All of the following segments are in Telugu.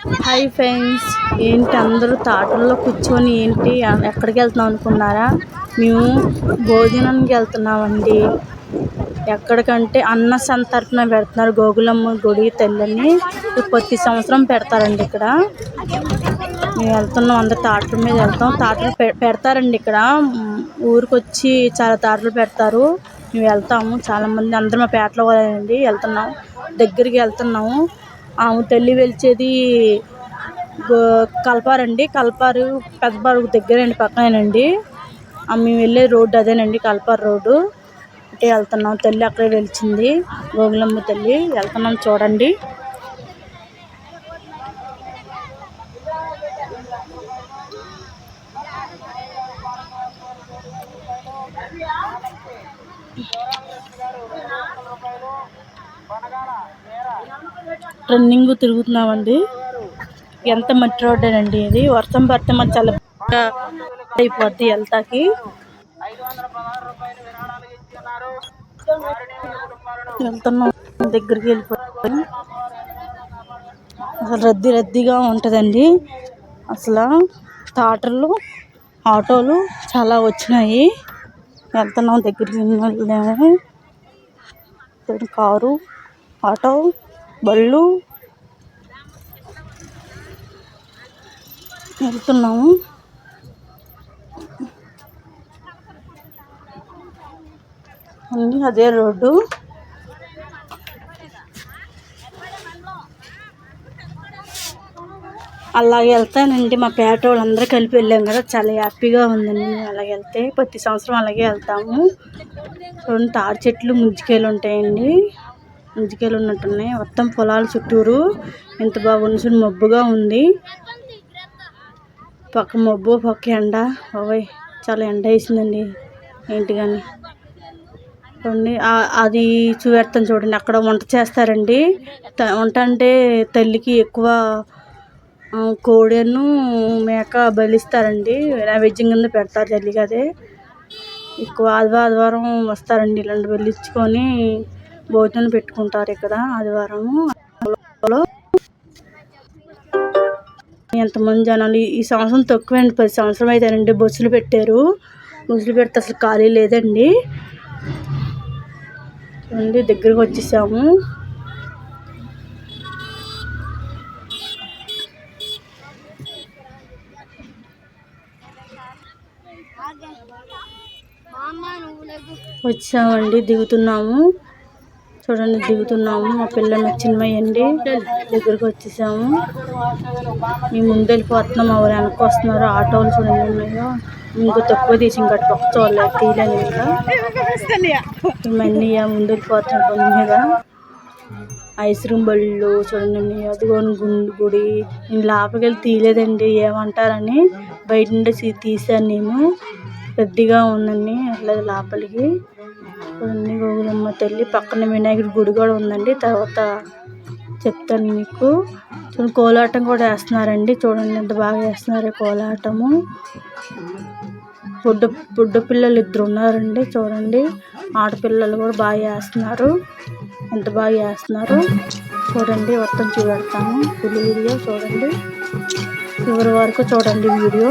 హాయ్ ఫ్రెండ్స్ ఏంటి అందరూ తాటల్లో కూర్చొని ఏంటి ఎక్కడికి వెళ్తున్నాం అనుకున్నారా? మేము భోజనానికి వెళ్తున్నామండి. ఎక్కడికంటే అన్న సంతర్పణ పెడుతున్నారు గోగులమ్మ గుడి తల్లిని. ప్రతి సంవత్సరం పెడతారండి ఇక్కడ. మేము వెళ్తున్నాం అందరు తాటల మీద వెళ్తాం. తాటలు పె పెడతారండి ఇక్కడ. ఊరికి వచ్చి చాలా తాటలు పెడతారు. మేము వెళ్తాము. చాలామంది అందరం మా పేటలో వాళ్ళండి. వెళ్తున్నాం. దగ్గరికి వెళ్తున్నాము. ఆమె తల్లి వెలిచేది గో కలపారండి. కలపారు పెద్దబారు దగ్గరండి పక్కనేనండి. మేము వెళ్ళే రోడ్డు అదేనండి కల్పారు రోడ్డు. అంటే వెళ్తున్నాం. తల్లి అక్కడే వెలిచింది. గోగులమ్మ తల్లి. వెళ్తున్నాం చూడండి. రన్నింగ్ తిరుగుతున్నామండి. ఎంత మట్టి రోడ్డేనండి ఇది. వర్షం పడితే మన చాలా అయిపోద్ది వెళ్తాకి. వెళ్తున్నాం. దగ్గరికి వెళ్ళిపోతాం. అసలు రద్దీ రద్దీగా ఉంటుందండి. అసలు థాటర్లు ఆటోలు చాలా వచ్చినాయి. వెళ్తున్నాం దగ్గరికి వెళ్ళాము. కారు ఆటో బళ్ళు. వెళ్తున్నాము. అన్నీ అదే రోడ్డు. అలాగే వెళ్తానండి. మా పేట వాళ్ళందరూ కలిపి వెళ్ళాం కదా. చాలా హ్యాపీగా ఉందండి. అలాగే వెళ్తే ప్రతి సంవత్సరం అలాగే వెళ్తాము. రెండు తాడి చెట్లు ముంజికాయలు ఉంటాయండి. ముంజికాయలు ఉన్నట్టున్నాయి. మొత్తం పొలాల చుట్టూరు ఎంత బాగుంది మబ్బుగా ఉంది. పక్క మబ్బు పక్క ఎండ. ఓయ్ చాలా ఎండ వేసిందండి. ఏంటి కానీ. చూడండి అది చూపెడతాను చూడండి. అక్కడ వంట చేస్తారండి. వంట అంటే తల్లికి ఎక్కువ కోడెను మేక బలిస్తారండి. నైవేద్యం కింద పెడతారు తల్లికి అదే. ఎక్కువ ఆదివారం ఆదివారం వస్తారండి ఇలాంటి బలిచ్చుకొని. భోజనం పెట్టుకుంటారు ఇక్కడ ఆదివారము ఎంతమంది జనాలు ఈ సంవత్సరం తక్కువండి. పది సంవత్సరం అయితేనండి బస్సులు పెట్టారు. బస్సులు పెడితే అసలు ఖాళీ లేదండి. చూడండి దగ్గరికి వచ్చేసాము. వచ్చామండి దిగుతున్నాము. చూడండి దిగుతున్నాము. మా పిల్లలు చిన్నయ్యండి దగ్గరకు వచ్చేసాము. మేము ముందు వెళ్ళిపోతున్నాం ఎవరు వెనక్కి వస్తున్నారు. ఆటోలు చూడండి ఉన్నాయో. ఇంకో తక్కువ తీసి ఇంకా పక్క చూడలేదు. తీయలేదు ఇంకా. ఇవన్నీ ముందు వెళ్ళిపోతున్నాం మీద. ఐస్ క్రీమ్ బళ్ళు చూడండి అదిగోని గుండు గుడి. నేను లోపలికి వెళ్ళి తీయలేదండి. ఏమంటారని బయట నుండి తీసాను నేను. పెద్దగా ఉందండి. అట్లా లోపలికి. చూడండి గోగులమ్మ తల్లి పక్కన వినాయకుడి గుడి కూడా ఉందండి. తర్వాత చెప్తాను మీకు. చూడండి కోలాటం కూడా వేస్తున్నారండి. చూడండి ఎంత బాగా వేస్తున్నారు కోలాటము. బుడ్డ బుడ్డ పిల్లలు ఇద్దరు ఉన్నారండి. చూడండి ఆడపిల్లలు కూడా బాగా వేస్తున్నారు. ఎంత బాగా వేస్తున్నారు. చూడండి మొత్తం చూపెడతాను. ఫుల్ వీడియో చూడండి. చివరి వరకు చూడండి వీడియో.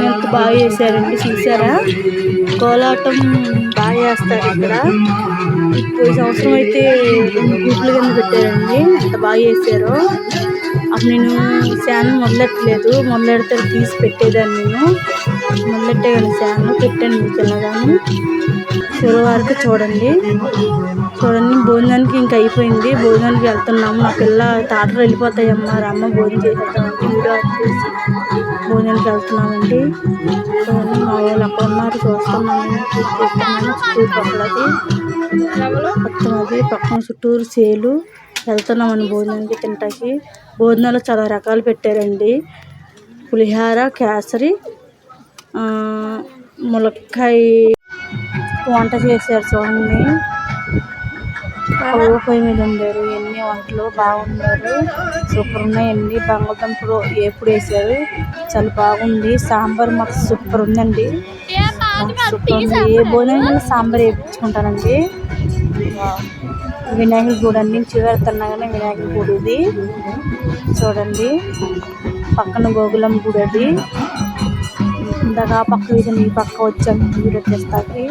ఎంత బాగా చేశారండి చూసారా? కోలాటం బాగా చేస్తారు ఇక్కడ. ఈ సంవత్సరం అయితే రెండు గుడ్లు కింద పెట్టారండి. ఎంత బాగా చేశారో. అప్పుడు నేను ఫ్యాన్ మొదలెట్టలేదు. మొదలెడితే తీసి పెట్టేదాన్ని నేను. మొదలెట్టే కానీ శానం. పెట్టాను మీకు చిన్నదాన్ని చివరి వరకు చూడండి. చూడండి భోజనానికి ఇంకా అయిపోయింది. భోజనానికి వెళ్తున్నాము. మా పిల్ల తాటలు వెళ్ళిపోతాయమ్మా. రమ్మ భోజనం చేసేద్దామంటే వీడియో భోజనానికి వెళ్తున్నామండి. చూడండి మా వాళ్ళు అక్కడ ఉన్నారు? చూస్తున్నాము. చుట్టూరు పక్కలది మొత్తం అది. పక్కన చుట్టూరు సేలు వెళ్తున్నామని భోజనానికి తింటాకి భోజనాలు చాలా రకాలు పెట్టారండి. పులిహార కేసరి ములక్కాయ వంట చేశారు చూడండి. కలువ పొయ్యి మీద ఉండారు. ఎన్ని వంటలు బాగున్నారు సూపర్ ఉన్నాయి అన్ని. బంగాళదుంపలు ఎప్పుడు వేసారు? చాలా బాగుంది. సాంబార్ మాకు సూపర్ ఉందండి. సూపర్ ఉంది. ఏ భోజనం సాంబార్ వేయించుకుంటానండి. వినాయకుడి గుడి అన్ని చివరితున్నా కానీ వినాయకుడి గుడి ఇది. చూడండి. పక్కన గోగులం గుడి అది. ఇందాక ఆ పక్క వేసాను ఈ పక్క వచ్చాను గుడి వచ్చేస్తాకి